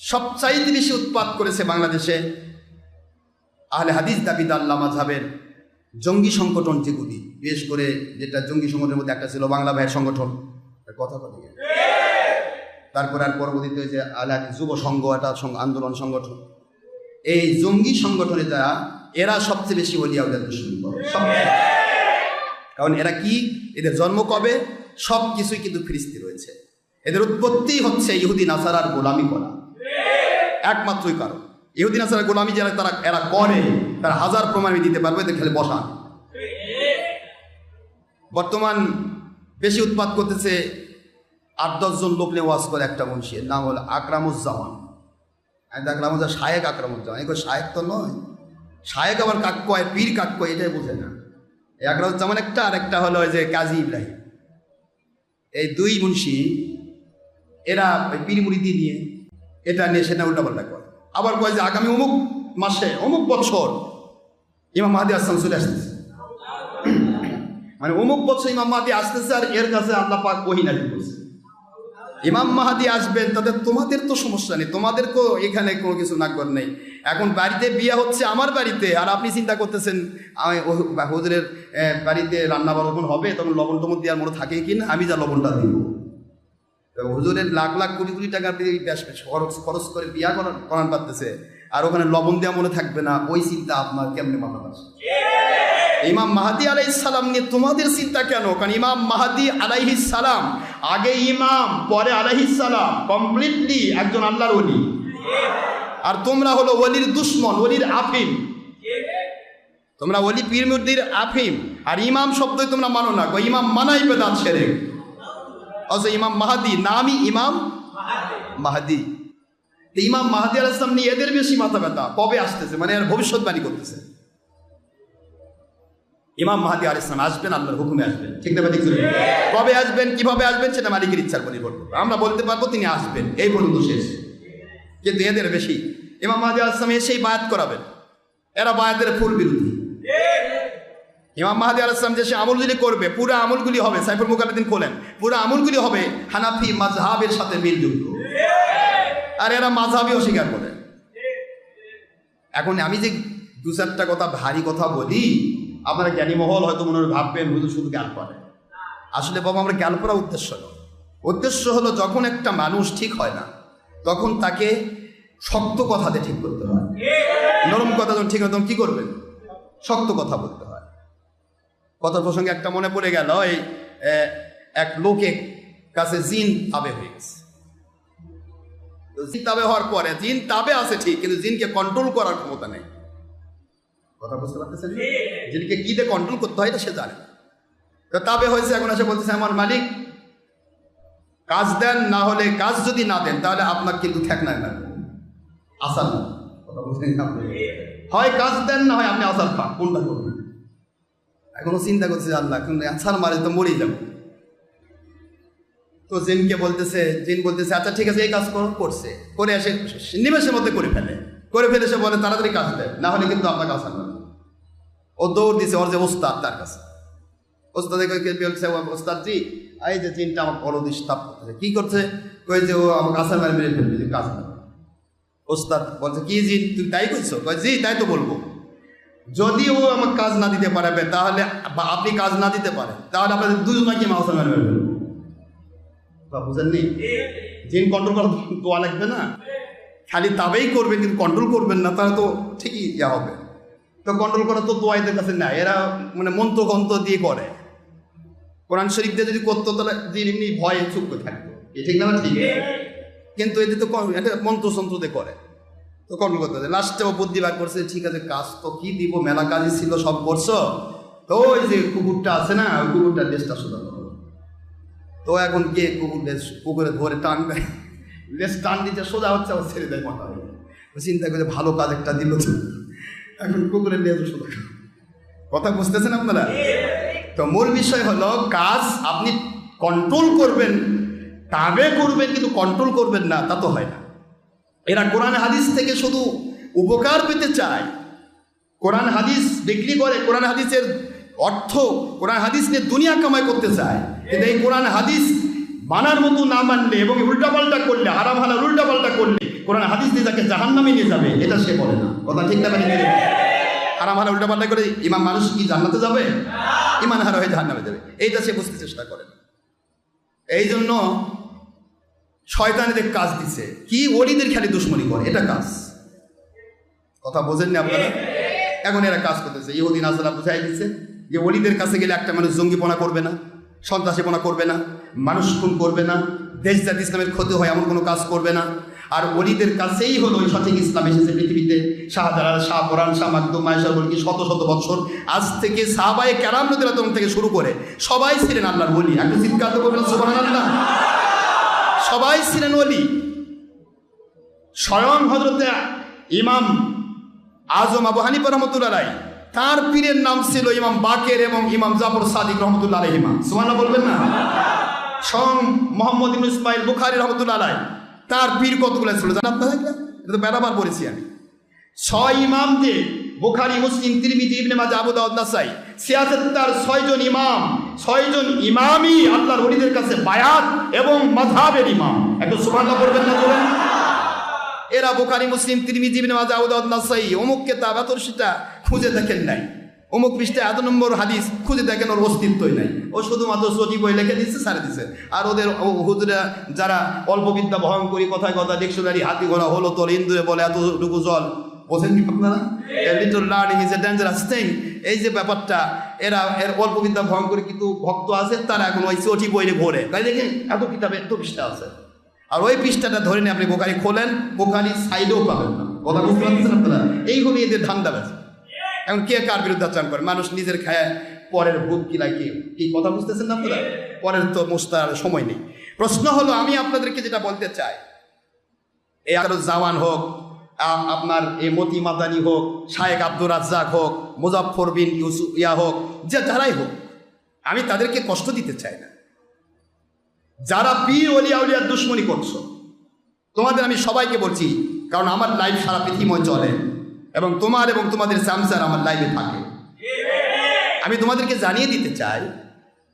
সবচাইতে বেশি উৎপাত করেছে বাংলাদেশে আহলে হাদিস দাবিদ আল্লাহ মাঝাবের জঙ্গি সংগঠন যেগুলি। বিশেষ করে যেটা জঙ্গি সংগঠনের মধ্যে একটা ছিল বাংলা ভাইয়ের সংগঠন। কথা কথা তারপরে আর পরবর্তীতে হয়েছে আহলে হাদিস যুব সংঘ একটা আন্দোলন সংগঠন। এই জঙ্গি সংগঠনে যারা, এরা সবচেয়ে বেশি অলিয়াউদের দুশ্মন। করে কারণ এরা কি? এদের জন্ম কবে? সব কিছুই কিন্তু ফিরিস্তি রয়েছে। এদের উৎপত্তি হচ্ছে ইহুদি, নাসারার গোলামি করা। একমাত্রই কারণ। ইহুদিন নাসারার গোলামি যারা, তারা, এরা করে, তারা হাজার প্রমাণ দিতে পারব, এদের খেলে বসান বর্তমান বেশি উৎপাত করতেছে আট দশজন লোক নিয়ে ওয়াজ করে একটা মনীষীর নাম হলো আকরামুজ্জামান। আমি যে শায়েক আকরামুজ্জামান। এগুলো শায়েক তো নয়। শায়েক আবার কাক কয় পীর কাক কয় এটাই বোঝে না। এই আকরামুজ্জামান একটা, আর একটা হলো যে কাজী ইব্রাহিম। এই দুই মুন্সি, এরা পীর মুড়িদি নিয়ে এটা নিয়ে সেটা উল্টাপাল্টা করে। আবার কয় যে আগামী অমুক মাসে, অমুক বছর ইমাম মাহাদি আসলাম চলে আসতেছে। মানে অমুক বছর ইমাম মাহাদি আসতেছে আর এর কাছে আল্লাহ পাক ওহি নাজিল করছে। ইমাম মাহাদি আসবেন তাদের তোমাদের তো সমস্যা নেই তোমাদেরকেও এখানে কোনো কিছু না নাকবর নেই। এখন বাড়িতে বিয়ে হচ্ছে আমার বাড়িতে, আর আপনি চিন্তা করতেছেন হুজুরের বাড়িতে রান্না যখন হবে, তখন লবণ টবণ দেওয়ার মতো থাকে কি না? আমি যা লবণটা দিব। তো হুজুরের লাখ লাখ কোটি কোটি টাকা দিয়ে খরচ খরচ করে বিয়া করান পারতেছে। আর ওখানে লবণ দেওয়া মনে থাকবে না, ওই চিন্তা আপনার কেমনে মাথা আসে ইমাম মাহাদি আলাইহিস সালাম নিয়ে তোমাদের চিন্তা কেন? কারণ ইমাম মাহাদি আলাইহিস সালাম আগে ইমাম, পরে আলাইহিস সালাম কমপ্লিটলি একজন আল্লাহর ওলি। আর তোমরা হলো ওলির দুশ্মন, ওলির আফিম। তোমরা ওলি পীর মুদ্দির আফিম। আর ইমাম শব্দই তোমরা মানো না। ইমাম মানাই বেদাত ছেড়ে ইমাম মাহাদি নামই ইমাম মাহাদি ইমাম মাহাদি আলাইহিস সালাম নিয়ে এদের বেশি মাথা ব্যথা। কবে আসতেছে? মানে এর ভবিষ্যৎবাণী করতেছে। ইমাম মাহাদি আল ইসলাম আসবেন, আল্লাহর হুকুমে আসবেন। ঠিক না কবে আসবেন, কীভাবে আসবেন, সেটা মালিকের ইচ্ছার নির্ভর আমরা বলতে পারব তিনি আসবেন। এই পর্যন্ত শেষ। কিন্তু এদের বেশি। ইমাম মাহাদি আল ইসলাম এসেই বায়াত করাবেন। এরা বায়াতের ফুল বিরোধী। ইমাম মাহাদি আল ইসলাম যে সে আমলগুলি করবে, পুরো আমলগুলি হবে, সাইফুল মুকারদিন খোলেন, পুরো আমলগুলি হবে হানাফি মাজহাবের সাথে মিলযুক্ত আর এরা মাঝহাবি অস্বীকার করে। এখন আমি যে দু চারটা কথা ভারী কথা বলি, আপনারা জ্ঞানী মহল হয়তো মনে ভাববেন, হুজুর শুধু জ্ঞান করে। আসলে বাবা, আমরা জ্ঞান করা উদ্দেশ্য নয়। উদ্দেশ্য হলো যখন একটা মানুষ ঠিক হয় না, তখন তাকে শক্ত কথাতে ঠিক করতে হয়। নরম কথা যখন ঠিক হয়, তখন কী করবেন? শক্ত কথা বলতে হয়। কথার প্রসঙ্গে একটা মনে পড়ে গেল এই এক লোকের কাছে জিন তাবে হয়ে গেছে। জিন তাবে হওয়ার পরে জিন তাবে আছে ঠিক কিন্তু জিনকে কন্ট্রোল করার ক্ষমতা নেই। কথা বুঝতে পারতেছেন? জিনকে কি দিয়ে কন্ট্রোল করতে হয় এটা সে জানে। তো তাবে হয়েছে এখন এসে বলতেছে আমার মালিক কাজ দেন না হলে কাজ যদি না দেন তাহলে আপনার কিন্তু ঠেক না। কথা আপনি? হয় কাজ দেন না হয় আপনি আসার পান কোনটা করবেন? এখনও চিন্তা করছে আল্লাহ কিন্তু আসার মারে তো মরেই যাব। তো জিনকে বলতেছে, জিন বলতেছে আচ্ছা ঠিক আছে, এই কাজ করো, করছে। করে এসে নিমেষের মধ্যে করে ফেলে। করে ফেলে সে বলে, তাড়াতাড়ি কাজ দেয় না হলে কিন্তু আপনাকে আসার না। ও দৌড় দিছে, ওর যে ওস্তাদ তার কাছে। ওস্তাদ বলছে ওস্তাদ জি এই যে জিনটা আমার বড় ডিস্টার্ব করতেছে। কি করছে? কই যে, ও আমাকে আসার মারে মেরে ফেলবে যে কাজ ওস্তাদ বলছে, কি জিন, তুমি তাই করছ কয়, জি, তাই তো বলব। যদি ও আমাকে কাজ না দিতে পারবে তাহলে বা আপনি কাজ না দিতে পারেন, তাহলে আপনাদের দুজনকে আমি আসার মারে মেরে ফেলব বা বুঝেননি? জিন কন্ট্রোল করা দোয়া লাগবে না? খালি তাবেই করবেন, কিন্তু কন্ট্রোল করবেন না, তাহলে তো ঠিকই ইয়া হবে। তো কন্ট্রোল করা তো দোয়াইদের কাছে না এরা মানে মন্ত্র গন্ত্র দিয়ে করে। কোরআন শরীফ দিয়ে যদি করতো, তাহলে জিন এমনি ভয়ে চুপ করে থাকতো। এ ঠিক না ঠিক? কিন্তু এদের তো মন্ত্রসন্ত্র দিয়ে করে। তো কন্ট্রোল করতে হবে। লাস্টে ও বুদ্ধি বার করছে, ঠিক আছে, কাজ তো কি দিব, মেলা কাজই ছিল, সব করছ। তো ওই যে কুকুরটা আছে না, ওই কুকুরটার সোজা করো তো এখন কে কুকুর বেশ কুকুরে ধরে টানবে বেশ টান দিতে সোজা হচ্ছে আবার ছেড়ে দেয় মাথা চিন্তা করে ভালো কাজ একটা দিল তো। এখন কুকুরের সোজা করো। কথা বুঝতেছেন আপনারা? তো মূল বিষয় হলো, কাজ আপনি কন্ট্রোল করবেন। তাবে করবেন, কিন্তু কন্ট্রোল করবেন না, তা তো হয় না। এরা কোরআন হাদিস থেকে শুধু উপকার পেতে চায়। কোরআন হাদিস বিক্রি করে, কোরআন হাদিসের অর্থ, কোরআন হাদিস নিয়ে দুনিয়া কামাই করতে চায়। কিন্তু এই কোরআন হাদিস মানার মতো না মানলে এবং উল্টাপাল্টা করলে, হারাম হালাল উল্টাপাল্টা করলে, কোরআন হাদিস দিয়ে যাকে জাহান্নামে নিয়ে যাবে, এটা সে বলে না। কথা ঠিক না মানে আর আমার উল্টা পাল্টা করে ইমাম মানুষ কি জান্নাতে যাবে? ইমান হারা হয়ে জাহান্নামে যাবে। এইটা সে বুঝতে চেষ্টা করে এই জন্য শয়তানেদের কাজ দিছে। কি? ওলিদের খালি দুশ্মনী করে। এটা কাজ। কথা বোঝেননি আপনারা? এখন এরা কাজ করতেছে। ইহুদিন আসারা বুঝাই দিচ্ছে যে ওলিদের কাছে গেলে একটা মানুষ জঙ্গিপনা করবে না সন্ত্রাসীপনা করবে না মানুষ খুন করবে না দেশ জাতি ইসলামের ক্ষতি হয় এমন কোনো কাজ করবে না। আর ওলিদের কাছেই হলো ওই সঠিক ইসলাম এসেছে পৃথিবীতে। শাহজালাল শাহ পরান শাহ মাকদুম মায়েশার বলকি শত শত বছর আজ থেকে সাহাবায়ে ক্যারাম নদীরা থেকে শুরু করে সবাই ছিলেন আল্লাহর বলি একটু চিৎকার তো করবেন সুবহানাল্লাহ। সবাই ছিলেন অলি স্বয়ং হজরতে ইমাম আজম আবু হানিফা রহমতুল্লাহ তার পীরের নাম ছিল ইমাম বাকের এবং ইমাম জাফর সাদিক রহমতুল্লাহ আলহিমা সুমানা বলবেন না? স্বয়ং মোহাম্মদ ইসমাইল বুখারি রহমতুল্লাহ তার পীর কতগুলো ছিল জানেন আপনারা? এটা তো বেড়াবার পড়েছি আমি। ছয় ইমাম যে বুখারি, মুসলিম, তিরমিজি, ইবনে মাজাহ, আবু দাউদ, নাসাই। সিয়াসত তার ছয়জন ইমাম। ছয়জন ইমামই আল্লাহর ওলিদের কাছে বায়াত এবং মাযহাবের ইমাম। একটু সুবহানাল্লাহ পড়বেন না বলেন এরা বোখারি, মুসলিম, তিরমিজি, ইবনে মাজাহ, দাউদ, নাসাই, অমুক কেতাব এত সেটা খুঁজে দেখেন নাই। অমুক পৃষ্ঠে এত নম্বর হাদিস খুঁজে দেখেন ওর অস্তিত্বই নাই। ও শুধুমাত্র সজি বই লিখে দিচ্ছে সারে দিচ্ছে আর ওদের ও- যারা অল্প বিদ্যা বহন করি, কথায় কথা, ডিকশনারি, হাতি ঘোড়া, হলো তোর, ইন্দুরে বলে, এতটুকু জল। বোঝেন কি আপনারা? Little learning is a dangerous thing এই যে ব্যাপারটা, এরা, এর অল্প বিদ্যা বহন করে কিন্তু ভক্ত আছে, তারা এখন ওই চটি বইরে ভরে তাই দেখেন, এত কিতাবে এত পৃষ্ঠা আছে। আর ওই পৃষ্ঠাটা ধরে নিয়ে আপনি বোকারি খোলেন বোকারি সাইডেও পাবেন না। কথা বুঝতে পারছেন আপনারা? এই এদের ধান্দা বেছে এখন কে কার বিরুদ্ধে আচরণ করে? মানুষ নিজের খায়, পরের ভূত কি লাগে? কি কথা বুঝতেছেন না আপনারা? পরের তো মুস্তার সময় নেই। প্রশ্ন হলো, আমি আপনাদেরকে যেটা বলতে চাই, এই আরও জাওয়ান হোক আপনার এ মতি মাদানি হোক, শায়েক আব্দুর রাজ্জাক হোক মুজাফর বিন ইউসুফ ইয়া হোক, যে যারাই হোক, আমি তাদেরকে কষ্ট দিতে চাই না। যারা পীর অলিয়া উলিয়ার দুশ্মনী করছ, তোমাদের আমি সবাইকে বলছি, কারণ আমার লাইফ সারা পৃথিবীময় চলে, এবং তোমার এবং তোমাদের স্যামসার আমার লাইফে থাকে। আমি তোমাদেরকে জানিয়ে দিতে চাই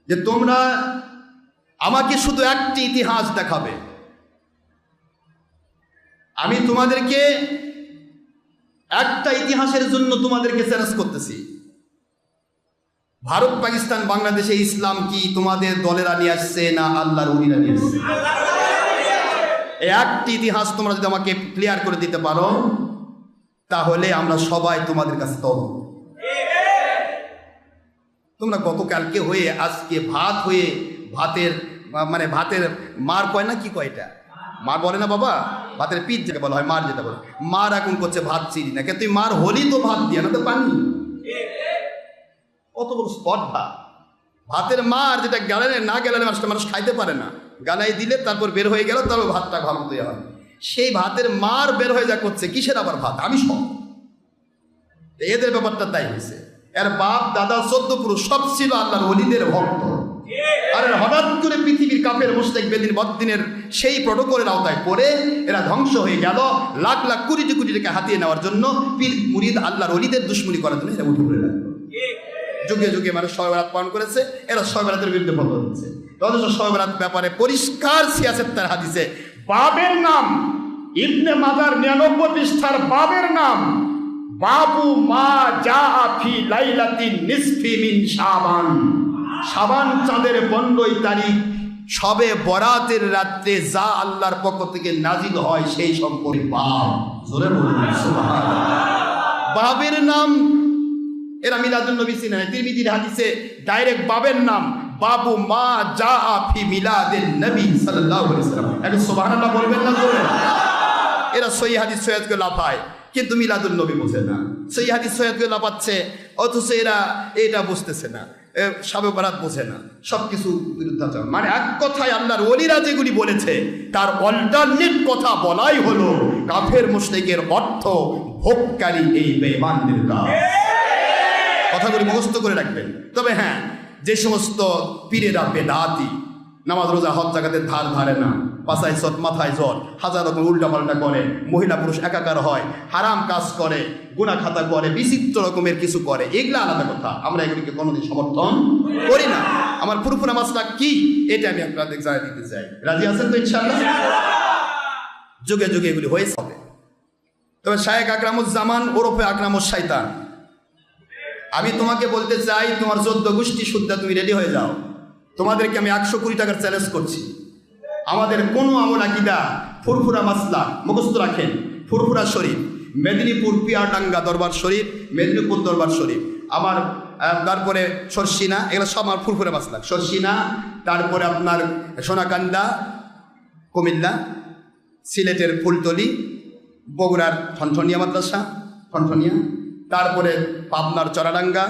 যে তোমরা আমাকে শুধু একটি ইতিহাস দেখাবে। আমি তোমাদেরকে একটা ইতিহাসের জন্য তোমাদেরকে চ্যালেঞ্জ করতেছি। ভারত, পাকিস্তান, বাংলাদেশে ইসলাম কি তোমাদের দলেরা নিয়ে আসছে না আল্লাহর উলিরা নিয়ে আসছে? একটি ইতিহাস তোমরা যদি আমাকে ক্লিয়ার করে দিতে পারো, তাহলে আমরা সবাই তোমাদের কাছে তব তোমরা গতকালকে হয়ে, আজকে ভাত হয়ে, ভাতের মানে ভাতের মার কয় না কি কয় এটা? মার বলে না বাবা, ভাতের পিঠ যেটা বলা হয়, মার যেটা বলে। মার এখন করছে ভাত চিনি না কিন্তু তুই মার হলি তো ভাত দিয়ে, না তো পানি। কত বড় স্পর্ধা। ভাতের মার যেটা গালানে না গেলানে মানুষটা মানুষ খাইতে পারে না। গালাই দিলে তারপর বের হয়ে গেল তারপর ভাতটা ভালো মতো হয়। সেই ভাতের মার বের হয়ে যা করছে, কিসের আবার ভাত? আমি সব। এদের ব্যাপারটা তাই হয়েছে। এর বাপ, দাদা, চোদ্দ পুরুষ, সব ছিল আল্লাহর অলিদের ভক্ত। আর হঠাৎ করে পৃথিবীর কাপের মুস্তেক বেদিন বদিনের সেই প্রটোকলের আওতায় পড়ে এরা ধ্বংস হয়ে গেল। লাখ লাখ কোটি কোটি টাকা হাতিয়ে নেওয়ার জন্য পীর মুরিদ আল্লাহর অলিদের দুশ্মনী করার জন্য এরা উঠে পড়ে লাগল যুগে যুগে মানুষ শয়বরাত পালন করেছে, এরা শয়বরাতের বিরুদ্ধে ফতোয়া দিচ্ছে। অথচ শয়বরাত ব্যাপারে পরিষ্কার সিয়াসেত তার হাদিসে। বাবের নাম, ইবনে মাজার নিরানব্বই পৃষ্ঠার বাবের নাম, বাবু মা যা আফি লাইলাতিন নিসফি মিন শাবান। শাবান চাঁদের পনেরোই তারিখ, সবে বরাতের রাত্রে যা আল্লাহর পক্ষ থেকে নাজিল হয় সেই সম্পর্কে বাব জোরে বাবের নাম, এরা মিলাদুল নবী চিনে না তিরমিজির হাদিসে ডাইরেক্ট বাবের নাম, বাবু মা যা ফি মিলাদের নবী সাল্লাল্লাহু আলাইহি সাল্লাম। একটু সুবহানাল্লাহ বলবেন না জোরে? এরা সহি হাদিস সৈয়দকে লাফায়, কিন্তু মিলাদুল নবী বোঝে না। সহি হাদিস সৈয়দকে লাফাচ্ছে, অথচ এরা এটা বুঝতেছে না। শাবে বারাত বোঝে না সব কিছু বিরুদ্ধাচরণ মানে এক কথায় আল্লাহর ওলিরা যেগুলি বলেছে, তার অল্টারনেট কথা বলাই হলো, কাফের মুশরিকের অর্থ ভোগকারী এই বেঈমানদের কাজ। কথাগুলি মুখস্থ করে রাখবেন। তবে হ্যাঁ যে সমস্ত পীরেরা বেদাতি, নামাজ, রোজা, হজ জাগাতে ধার ধারে না পাশায় সট মাথায় জ্বর। হাজার রকম উল্টা পাল্টা করে। মহিলা পুরুষ একাকার হয়, হারাম কাজ করে গুণা খাতা করে, বিচিত্র রকমের কিছু করে। এগুলো আলাদা কথা। আমরা এগুলিকে কোনোদিন সমর্থন করি না। আমার পুরোপুরা মাসলা কি? এটা আমি আপনাদের জানিয়ে দিতে চাই। রাজি আছেন তো ইনশাল্লাহ যুগে যুগে এগুলি হয়েছে। হবে তবে শায়েক আকরামুজ্জামান, ওরফে আকরামুজ শাইতান আমি তোমাকে বলতে চাই, তোমার চোদ্দ গোষ্ঠী শুদ্ধা, তুমি রেডি হয়ে যাও। তোমাদেরকে আমি একশো কুড়ি টাকার চ্যালেঞ্জ করছি। আমাদের কোনো আমল আকিদা ফুরফুরা মাসলা মুখস্থ রাখেন। ফুরফুরা শরীফ, মেদিনীপুর পিয়ারডাঙ্গা দরবার শরীফ, মেদিনীপুর দরবার শরীফ। আমার তারপরে সরসিনা, এগুলো সব আমার ফুরফুরা মাসলা। সরসিনা, তারপরে আপনার সোনাকান্দা, কুমিল্লা, সিলেটের ফুলতলি, বগুড়ার ঠনঠনিয়া মাদ্রাসা, ঠনঠনিয়া। তারপরে পাবনার চরাডাঙ্গা,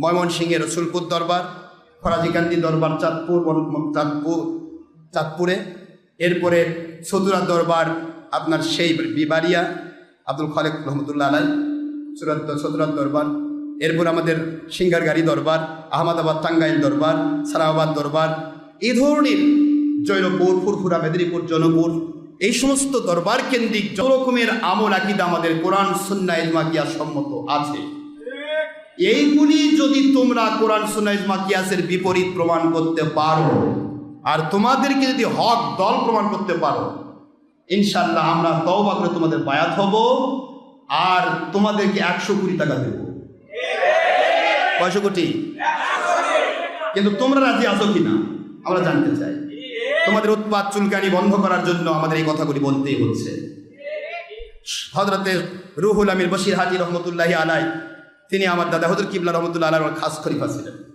ময়মনসিংহের রসুলপুর দরবার ফরাজিকান্দি দরবার, চাঁদপুর চাঁদপুর চাঁদপুরে। এরপরে সতুরা দরবার, আপনার সেই বিবারিয়া আব্দুল খালেক রহমতুল্লাহ আলাই সুরাত সতুরার দরবার। এরপর আমাদের সিঙ্গারগাড়ি দরবার, আহমদাবাদ টাঙ্গাইল দরবার সারাবাদ দরবার, এই ধরনের জৈনপুর ফুরফুরা, মেদিনীপুর, জনপুর, এই সমস্ত দরবার কেন্দ্রিক যত রকমের আমল আকিদা আমাদের কোরআন সুন্না ইজমা সম্মত আছে। এইগুলি যদি তোমরা কোরআন সুন্না ইজমা কিয়াসের বিপরীত প্রমাণ করতে পারো আর তোমাদেরকে যদি হক দল প্রমাণ করতে পারো ইনশাল্লাহ আমরা তওবা করে তোমাদের বায়াত হব আর তোমাদেরকে একশো কোটি টাকা দেব। কয়শো কোটি? কিন্তু তোমরা রাজি আছো কিনা, আমরা জানতে চাই। তোমাদের উৎপাদ চুলকানি বন্ধ করার জন্য আমাদের এই কথাগুলি বলতেই হচ্ছে। হজরতে রুহুল আমির বশির হাজি রহমতুল্লাহি আলাই তিনি আমার দাদা হজর কিবলা রহমতুল্লাহ আলাই আমার খাস খলিফা ছিলেন।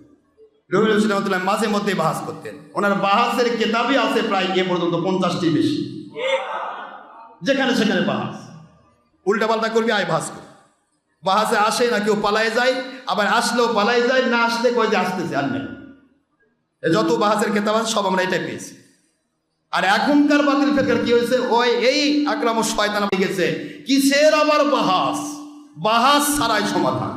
বশির রহমতুল্লাহ মাঝে মধ্যে বাহাস করতেন। ওনার বাহাসের কেতাবই আছে প্রায় এ পর্যন্ত পঞ্চাশটি বেশি। যেখানে সেখানে বাহাস। উল্টা পাল্টা করবি, আয় বাহাস কর। বাহাসে আসে না, কেউ পালায় যায়, আবার আসলেও পালায় যায়, না আসলে কয় যে আসতেছে, আর নেই। যত বাহাসের কেতাব আছে, সব আমরা এটাই পেয়েছি। আর এখনকার বাতিল ফেকার কি হয়েছে? ওই এই আক্রাম শয়তান গেছে। কিসের আবার বাহাস? বাহাস ছাড়াই সমাধান।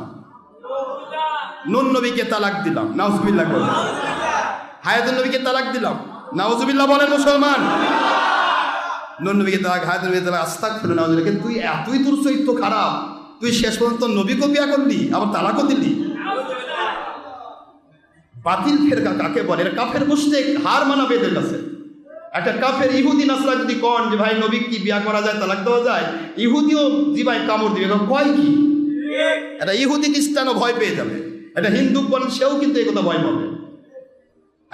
নুন নবীকে তালাক দিলাম। নাউজুবিল্লাহ করে হায়াতুল নবীকে তালাক দিলাম। নাউজুবিল্লাহ বলেন মুসলমান। নুন নবীকে তালাক হায়াতুল নবীকে তালাক আস্তাক ফেলে নাউজুবিল্লাহ। কিন্তু তুই এতই তোর চরিত্র খারাপ। তুই শেষ পর্যন্ত নবীকে বিয়া করলি আবার তালাকও দিলি। বাতিল ফেরকা কাকে বলে? এটা কাফের বসতে হার মানাবে এদের কাছে। একটা কাফের ইহুদি নাসরা যদি কন যে ভাই নবী কি বিয়া করা যায় তালাক দেওয়া যায়? ইহুদিও জিবাই কামড় দিবে। কয় কি? এটা ইহুদি খ্রিস্টানও ভয় পেয়ে যাবে। এটা হিন্দু বলেন, সেও কিন্তু এই কথা ভয় পাবে।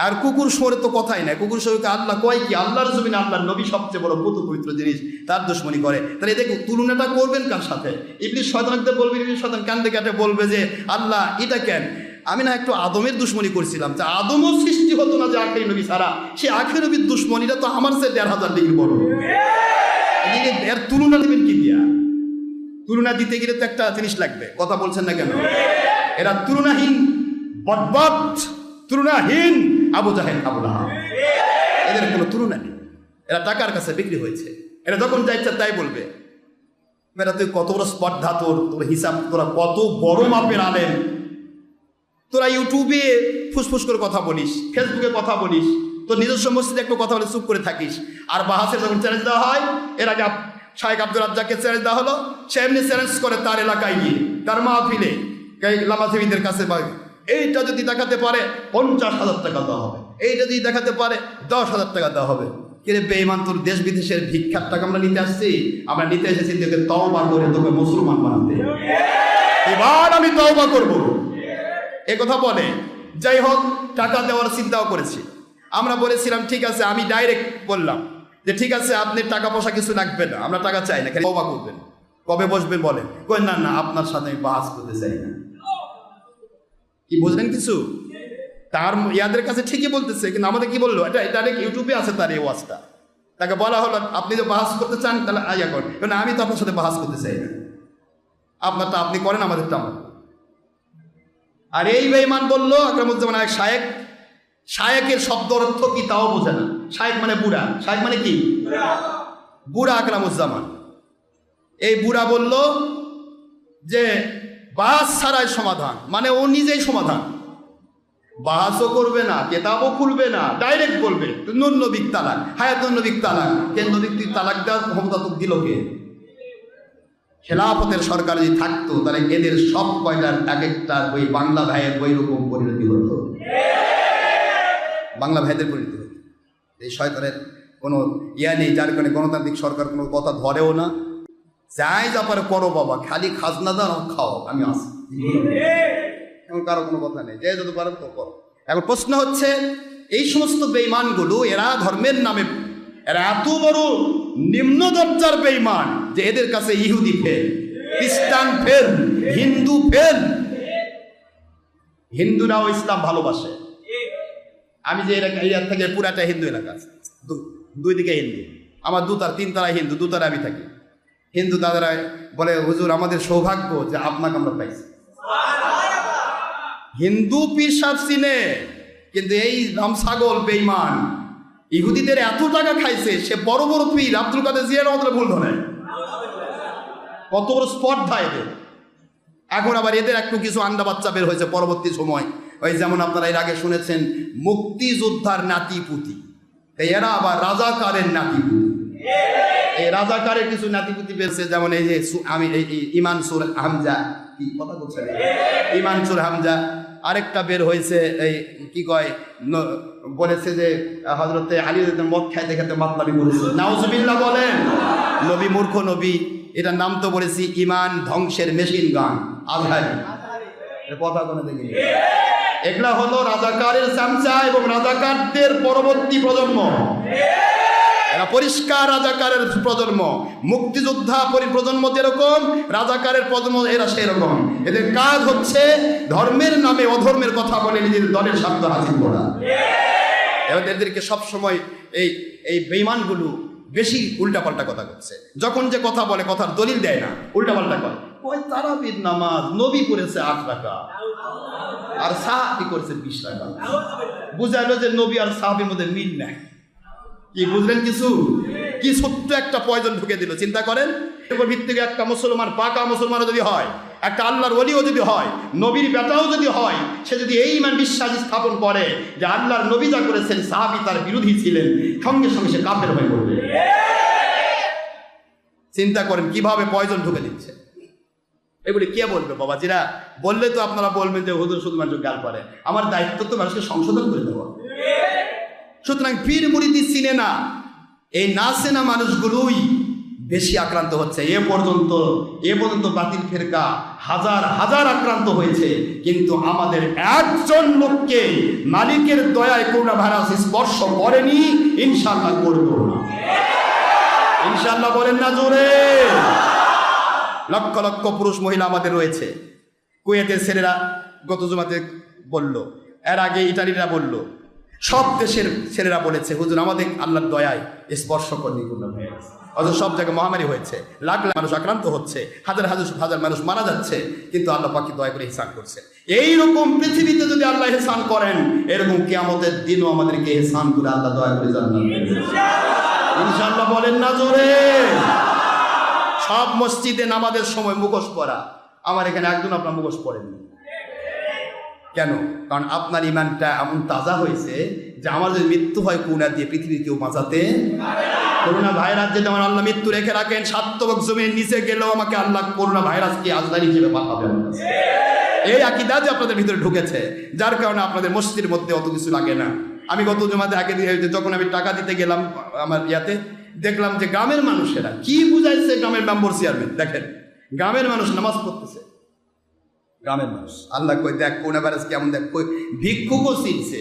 আর কুকুর সরে তো কথাই নাই। কুকুর সরকে আল্লাহ কয় কি? আল্লাহর জমিনে আল্লাহর নবী সবচেয়ে বড় পুতু পবিত্র জিনিস, তার দুশ্মনী করে। তাহলে এদের তুলনাটা করবেন কার সাথে? ইবলিশ শয়তানকে বলবে ইবলিশ শয়তান কান্দে কাটে বলবে যে, আল্লাহ, এটা কেন? আমি না একটু আদমের দুশ্মনী করছিলাম। যে আদমও সৃষ্টি হতো না যে আখের নবী ছাড়া। সে আখের নবীর দুশ্মনীটা তো আমার সে দেড় হাজার ডিগ্রি বড়। এর তুলনা দেবেন কি দিয়া? তুলনা দিতে গেলে তো একটা জিনিস লাগবে। কথা বলছেন না কেন? এরা তুলনাহীন বটবট তুলনাহীন আবু জাহেদ আবু এদের কোনো তুলনা নেই। এরা টাকার কাছে বিক্রি হয়েছে। এরা যখন যা ইচ্ছা তাই বলবে। এরা তুই কত বড় স্পর্ধা তোর তোর হিসাব, তোরা কত বড় মাপের আলেন তোরা ইউটিউবে ফুসফুস করে কথা বলিস, ফেসবুকে কথা বলিস, তোর নিজস্ব মসজিদে একটু কথা বলে চুপ করে থাকিস। আর বাহাসের যখন চ্যালেঞ্জ দেওয়া হয়, এর আগে শাহেক আব্দুল রাজ্জাককে চ্যালেঞ্জ দেওয়া হলো, সে এমনি চ্যালেঞ্জ করে তার এলাকায় গিয়ে, তার মাহফিলে। এই লামাথিবিদের কাছে বা এইটা যদি দেখাতে পারে, পঞ্চাশ হাজার টাকা দেওয়া হবে। এইটা যদি দেখাতে পারে, দশ হাজার টাকা দেওয়া হবে। কিরে বেইমান তোর দেশ বিদেশের ভিক্ষার টাকা আমরা নিতে আসছি? আমরা নিতে এসেছি তোকে তওবা করে তোকে মুসলমান বানাতে। এবার আমি তওবা করব। এ কথা বলে, যাই হোক, টাকা দেওয়ার চিন্তাও করেছি। আমরা বলেছিলাম, ঠিক আছে, আমি ডাইরেক্ট বললাম যে, ঠিক আছে, আপনি টাকা পয়সা কিছু লাগবে না, আমরা টাকা চাই না, খালি তওবা করবেন। কবে বসবেন বলেন? কই, না না, আপনার সাথে আমি বাস করতে চাই না। কি বুঝলেন কিছু? তার ইয়াদের কাছে ঠিকই বলতেছে, কিন্তু আমাদের কি বলল? এটা ডাইরেক্ট ইউটিউবে আছে তার এই ওয়াজটা। তাকে বলা হলো, আপনি যদি বাহাস করতে চান, তাহলে আইয়া করেন। কারণ আমি তো আপনার সাথে বাহাস করতে চাই না। আপনারটা আপনি করেন, আমাদেরটা আমার আর এই বেঈমান বলল, আকরামুজ্জামান এক শায়েক, শায়েকের শব্দ অর্থ কি তাও বোঝে না। শায়েক মানে বুড়া। শায়েক মানে কি? বুড়া আকরামুজ্জামান। এই বুড়া বলল যে বাস ছাড়াই সমাধান মানে ও নিজেই সমাধান। বাহাসও করবে না, কেতাবও খুলবে না ডাইরেক্ট বলবে নবিক তালাক, হায়াত নবিক তালাক কে নবিক তুই তালাক দেওয়ার ক্ষমতা তো দিল কে? খেলাফতের সরকার যদি থাকতো, তাহলে এদের সব কয়টার এক একটা ওই বাংলা ভাইয়ের ওই রকম পরিণতি হতো। বাংলা ভাইদের পরিণতি হতো। এই শয়তানের কোনো ইয়া নেই, যার কারণে গণতান্ত্রিক সরকার কোনো কথা ধরেও না। যাই যা করো বাবা, খালি খাজনা দাও খাও আমি আসি। এখন কারও কোনো কথা নেই, যে যত পারেন তো করো। এখন প্রশ্ন হচ্ছে, এই সমস্ত বেইমানগুলো এরা ধর্মের নামে, এরা এত বড় নিম্ন দরজার বেইমান যে এদের কাছে ইহুদি ফেল, খ্রিস্টান ফেল, হিন্দু ফেল। হিন্দুরাও ইসলাম ভালোবাসে। আমি যে এলাকা এরিয়ার থেকে পুরাটা হিন্দু এলাকা দুই দিকে হিন্দু। আমার দুতার তিন তারা হিন্দু দুতারা আমি থাকি। হিন্দু দাদারা বলে, হুজুর, আমাদের সৌভাগ্য যে আপনাকে আমরা পাইছি। হিন্দু পীর চিনে, কিন্তু এই রাম ছাগল বেইমান ইহুদিদের এত টাকা খাইছে, সে বড় বড় পীর আব্দুল কাদের জিয়ার আমাদের ভুল ধরে। কত বড় স্পর্ধা এদের। এখন আবার এদের একটু কিছু আন্ডা বাচ্চা বের হয়েছে পরবর্তী সময়। ওই যেমন আপনারা এর আগে শুনেছেন, মুক্তিযোদ্ধার নাতি পুতি এরা আবার রাজাকারের নাতি পুতি এই রাজাকারের কিছু নাতিপুতি পেয়েছে যেমন এই যে আমি ইমান সুর হামজা। কি কথা বলছেন ইমান সুর হামজা। আরেকটা বের হয়েছে, এই কি কয় বলেছে যে হজরতে আলী মদ খাইতে খেতে মাতলামি করেছে। নাউজুবিল্লাহ বলেন। নবী মূর্খ নবী, এটার নাম তো বলেছি ইমান ধ্বংসের মেশিন গান এর কথা এগুলা হলো রাজাকারের চামচা এবং রাজাকারদের পরবর্তী প্রজন্ম। এরা পরিষ্কার রাজাকারের প্রজন্ম। মুক্তিযোদ্ধা পরি প্রজন্ম যেরকম, রাজাকারের প্রজন্ম এরা সেরকম। এদের কাজ হচ্ছে ধর্মের নামে অধর্মের কথা বলে নিজেদের দলের স্বার্থ হাসিল করা। এদেরকে সবসময় এই এই বেইমানগুলো বেশি উল্টাপাল্টা কথা করছে যখন যে কথা বলে, কথার দলিল দেয় না, উল্টাপাল্টা করে। ওই তারাবির নামাজ, নবী করেছে আট টাকা আর সাহাবি করছে বিশ টাকা বুঝাইলো যে নবী আর সাহাবির মধ্যে মিল নাই। কি বুঝলেন কিছু? কি সত্য একটা পয়জন ঢুকে দিল, চিন্তা করেন? উপর ভিত্তিকে একটা মুসলমান, পাকা মুসলমানও যদি হয়, একটা আল্লাহর ওলিও যদি হয়, নবীর বেটাও যদি হয়, সে যদি এই ইমান বিশ্বাস স্থাপন করে যে আল্লাহর নবী যা করেছেন, সাহাবি তার বিরোধী ছিলেন, সঙ্গে সঙ্গে সে কাফের হয়ে পড়বে। চিন্তা করেন, কীভাবে পয়জন ঢুকে দিচ্ছে? এগুলি কে বলবে, বাবাজিরা? বললে তো আপনারা বলবেন যে হুজুর শুধুমাত্র গাল পারে আমার দায়িত্ব তো মানুষকে সংশোধন করে দেওয়া। সুতরাং পীর মুরিদি চিনে না। এই না চেনা মানুষগুলোই বেশি আক্রান্ত হচ্ছে। এ পর্যন্ত এ পর্যন্ত বাতিল ফেরকা হাজার হাজার আক্রান্ত হয়েছে। কিন্তু আমাদের একজন লোককে মালিকের দয়ায় করোনা ভাইরাস স্পর্শ করেনি ইনশাল্লাহ করব না। ইনশাল্লাহ বলেন না জোরে। লক্ষ লক্ষ পুরুষ, মহিলা আমাদের রয়েছে। কুয়েতের ছেলেরা গত জমাতে বলল, এর আগে ইটালিরা বলল সব দেশের ছেলেরা বলেছে, হুজুর, আমাদের আল্লাহর দয়ায় স্পর্শ করেনি কোনো ভাইরাস অথচ সব জায়গায় মহামারী হয়েছে। লাখ লাখ মানুষ আক্রান্ত হচ্ছে, হাজার হাজার হাজার মানুষ মারা যাচ্ছে, কিন্তু আল্লাহ পাকি দয়া করে হিসান করছে? এইরকম পৃথিবীতে যদি আল্লাহ হেসান করেন, এরকম কিয়ামতের দিনও আমাদেরকে হেসান করে আল্লাহ দয়া করে জান্নাত দেবেন। বলেন না জোরে। সব মসজিদে নামাজের সময় মুখোশ পরা। আমার এখানে একজন আপনার মুখোশ পড়েননি কেন? কারণ আপনার ইমানটা এমন তাজা হয়েছে যে আমার যদি মৃত্যু হয় করোনা দিয়ে পৃথিবীর কেউ বাঁচাতে করোনা ভাইরাস যদি আমার আল্লাহ মৃত্যু রেখে রাখেন, সাত্তবক জমির নিচে গেলেও আমাকে আল্লাহ করোনা ভাইরাসকে আজদারি হিসেবে পাঠাবেন এই আকিদা যে আপনাদের ভিতরে ঢুকেছে, যার কারণে আপনাদের মসজিদের মধ্যে অত কিছু লাগে না। আমি গত জমাতে আগে যখন আমি টাকা দিতে গেলাম আমার ইয়াতে, দেখলাম যে গ্রামের মানুষেরা কি বুঝাইছে গ্রামের মেম্বার চেয়ারম্যান? দেখেন, গ্রামের মানুষ নামাজ পড়তেছে। গ্রামের মানুষ। আল্লাহ কই দেখ, কোন ভাইরাস কেমন দেখ, কই, ভিক্ষুকও চিনছে।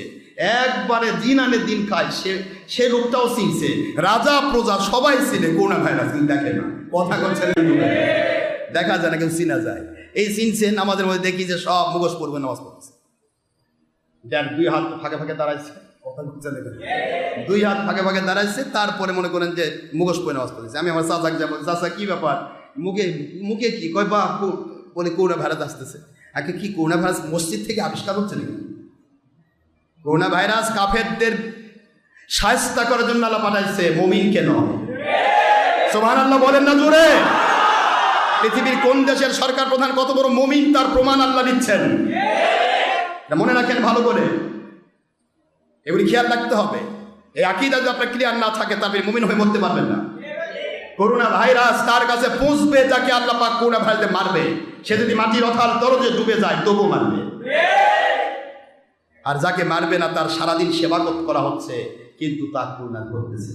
একবারে দিন আনে দিন খায়, সে সে রোগটাও চিনছে। রাজা, প্রজা সবাই চিনে করোনা ভাইরাস কিন্তু দেখে না। কথা করছে দেখা যায় না, কিন্তু চিনা যায়। এই চিনছে, নামাজের মধ্যে দেখি যে সব মুখোশ পড়বে, নামাজ পড়ছে যার দুই হাত ফাঁকে ফাঁকে দাঁড়াইছে। দুই হাত ফাঁকে ফাঁকে দাঁড়াইছে, তারপরে মনে করেন যে মুখোশ পরে নামাজ পড়েছে আমি আমার চাচাকে যাব, চাচা, কি ব্যাপার? মুখে মুখে কি? কয় বা বলে করোনা ভাইরাস আসতেছে? আগে কি করোনা ভাইরাস মসজিদ থেকে আবিষ্কার হচ্ছে নাকি? করোনা ভাইরাস কাফেরদের সায়স্তা করার জন্য আল্লাহ পাঠাইছে, মমিন কেন? সোহান আল্লাহ বলেন না জোরে। পৃথিবীর কোন দেশের সরকার প্রধান কত বড় মমিন তার প্রমাণ আল্লাহ দিচ্ছেন? মনে রাখেন ভালো করে। এগুলি খেয়াল রাখতে হবে। এই আকিদা যদি আপনার ক্লিয়ার না থাকে তবে মুমিন হয়ে মরতে পারবেন না। করোনা ভাইরাস তার কাছে পৌঁছবে যাকে আল্লাহ পাক করোনা ভাইরাসে মারবে। সে যদি মাটির অথাল দরজে ডুবে যায় তবু মারবে। আর যাকে মারবে না, তার সারাদিন সেবা করা হচ্ছে, কিন্তু তা পূর্ণা করতেছে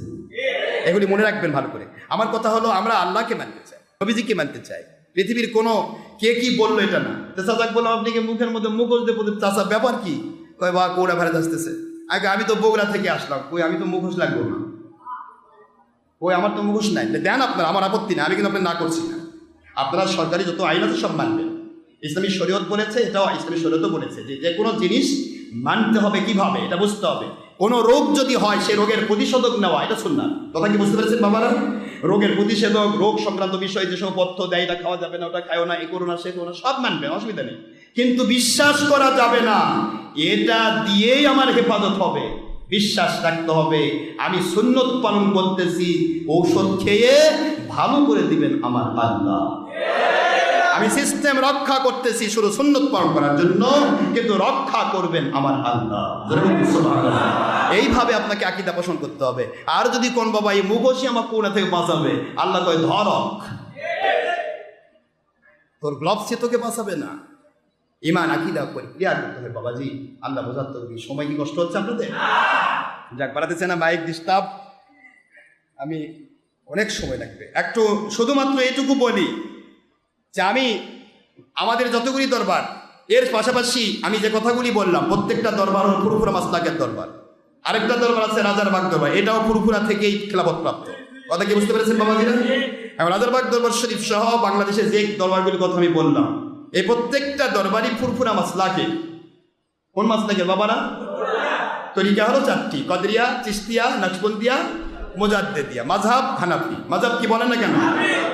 এগুলি মনে রাখবেন ভালো করে। আমার কথা হলো, আমরা আল্লাহকে মানতে চাই, নবীজিকে মানতে চাই। পৃথিবীর কোনো কে কি বলল এটা না। তো চাচাক বললাম আপনি কি মুখের মধ্যে মুখোশ দিয়ে বলতে চাচা, ব্যাপার কি? কয় বা কোড়া ভাড়া আসতেছে। আগে আমি তো বগুড়া থেকে আসলাম, কই, আমি তো মুখোশ লাগবো না। ওই আমার তো মুখোশ নাই। দেন আপনার, আমার আপত্তি না আমি কিন্তু আপনার না করছি না। আপনারা সরকারি যত আইন আছে সব মানবেন। ইসলামী শরীয়ত বলেছে, এটাও ইসলামী শরীয়তও বলেছে যে যে কোনো জিনিস মানতে হবে কীভাবে, এটা বুঝতে হবে। কোনো রোগ যদি হয় সেই রোগের প্রতিষেধক নেওয়া, এটা শুননা কথা কি বুঝতে পেরেছেন বাবারা? রোগের প্রতিষেধক, রোগ সংক্রান্ত বিষয়ে যেসব পথ্য দেয়, এটা খাওয়া যাবে না, ওটা খাও না, এ করো না, সে করো না, সব মানবেন অসুবিধা নেই। কিন্তু বিশ্বাস করা যাবে না। এটা দিয়েই আমার হেফাজত হবে। বিশ্বাস রাখতে হবে। আমি সুন্নত পালন করতেছি, ঔষধ খেয়ে ভালো করে দিবেন আমার আল্লাহ আমি সিস্টেম রক্ষা করতেছি শুধু সুন্নত পালন করার জন্য, কিন্তু রক্ষা করবেন আমার আল্লাহ এইভাবে আপনাকে আকিদা পোষণ করতে হবে। আর যদি কোন বাবা এই মুখোশই আমার কোনা থেকে বাঁচাবে, আল্লাহ কয়, ধরক। তোর গ্লভস তোকে বাঁচাবে না। ইমান, আকিদা করে ক্লিয়ার করতে হবে বাবাজি? আল্লাহ বোঝাতে হবে সময় কি কষ্ট হচ্ছে আপনাদের? যাক বাড়াতেছে না, মাইক ডিস্টার্ব আমি অনেক সময় লাগবে। একটু শুধুমাত্র এটুকু বলি যে আমি, আমাদের যতগুলি দরবার, এর পাশাপাশি আমি যে কথাগুলি বললাম, প্রত্যেকটা দরবার হল ফুরফুরা মাসলাকের দরবার। আরেকটা দরবার আছে রাজারবাগ দরবার, এটাও ফুরফুরা থেকেই খেলাপথ প্রাপ্ত কথা কি বুঝতে পেরেছেন বাবাজিরা? এখন রাজারবাগ দরবার শরীফ সহ বাংলাদেশের যে দরবারগুলির কথা আমি বললাম এই প্রত্যেকটা দরবারই ফুরফুরা মাসলাকে কোন মাসলাকের বাবারা? তরিকা হলো চারটি, কদরিয়া চিস্তিয়া নকশবন্দিয়া মোজাদ্দেদিয়া। মাঝহাব হানাফি। মাঝহাব কি বলেন না কেন?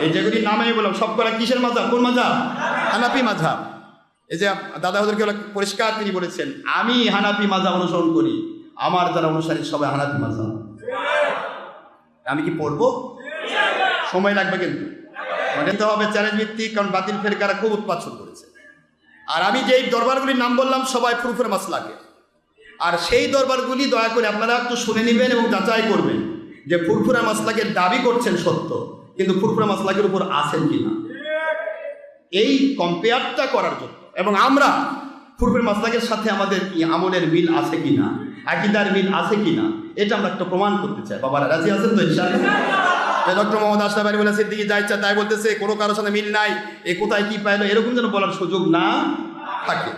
এই যেগুলি নাম আমি বললাম, সব করা কিসের মাঝহাব কোন মাঝহাব হানাফি মাঝহাব এই যে দাদা ওদেরকে পরিষ্কার তিনি বলেছেন, আমি হানাফি মাঝহাব অনুসরণ করি, আমার যারা অনুসারী সবাই হানাফি মাঝহাব আমি কি পড়ব? সময় লাগবে কিন্তু। মনে তো হবে চ্যালেঞ্জ ভিত্তিক, কারণ বাতিল ফেরকারা খুব উৎপাত শুরু করেছে। আর আমি যেই দরবারগুলির নাম বললাম, সবাই ফুরফুর মাসলাকে আর সেই দরবারগুলি দয়া করে আপনারা একটু শুনে নেবেন এবং যাচাই করবেন যে ফুরফুরা মাসলাকে দাবি করছেন সত্য, কিন্তু ফুরফুরা মাসলাকের উপর আছেন কিনা। এই কম্পেয়ারটা করার জন্য। এবং আমরা ফুরফুর মাসলাকের সাথে আমাদের কি আমলের মিল আছে কিনা, আকিদার মিল আছে কিনা, এটা আমরা একটা প্রমাণ করতে চাই। বাবারা, রাজি আছেন তো ইনশাআল্লাহ? ডক্টর মোহাম্মদ আশরাফ আলী বলে সিদ্দিকি তাই বলতেছে, কোনো কারোর সাথে মিল নাই। এ কোথায় কি পাইলো? এরকম যেন বলার সুযোগ না থাকে।